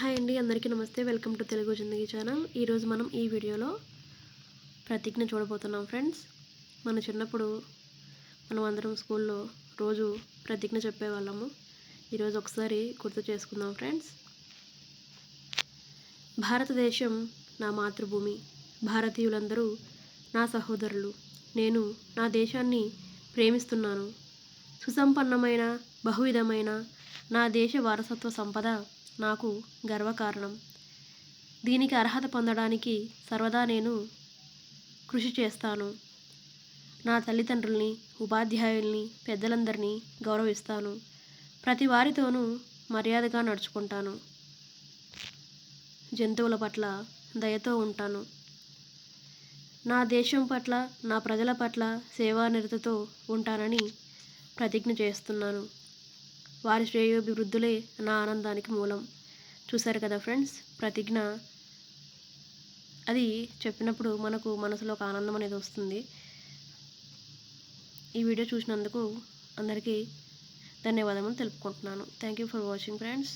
Hi అండి అందరికీ నమస్తే. Welcome to Telugu Zindagi channel. ఈరోజు మనం ఈ వీడియోలో ప్రతిజ్ఞ చూడబోతున్నాం ఫ్రెండ్స్. మన చిన్నప్పుడు మనం అందరం స్కూల్లో రోజు ప్రతిజ్ఞ చెప్పేవాళ్ళము. ఈరోజు ఒకసారి గుర్తు చేసుకుందాం ఫ్రెండ్స్. భారతదేశం నా మాతృభూమి. భారతీయులందరూ నా సహోదరులు. నేను నా దేశాన్ని ప్రేమిస్తున్నాను. సుసంపన్నమైన బహువిధమైన నా దేశ వారసత్వ సంపద నాకు గర్వకారణం. దీనికి అర్హత పొందడానికి సర్వదా నేను కృషి చేస్తాను. నా తల్లిదండ్రుల్ని ఉపాధ్యాయుల్ని పెద్దలందరినీ గౌరవిస్తాను. ప్రతి వారితోనూ మర్యాదగా నడుచుకుంటాను. జంతువుల పట్ల దయతో ఉంటాను. నా దేశం పట్ల నా ప్రజల పట్ల సేవానిరతతో ఉంటానని ప్రతిజ్ఞ చేస్తున్నాను. వారి శ్రేయోభివృద్ధులే నా ఆనందానికి మూలం. చూశారు కదా ఫ్రెండ్స్? ప్రతిజ్ఞ. అది చెప్పినప్పుడు మనకు మనసులో ఒక ఆనందం అనేది వస్తుంది. ఈ వీడియో చూసినందుకు అందరికీ ధన్యవాదములు తెలుపుకుంటున్నాను. Thank you for watching friends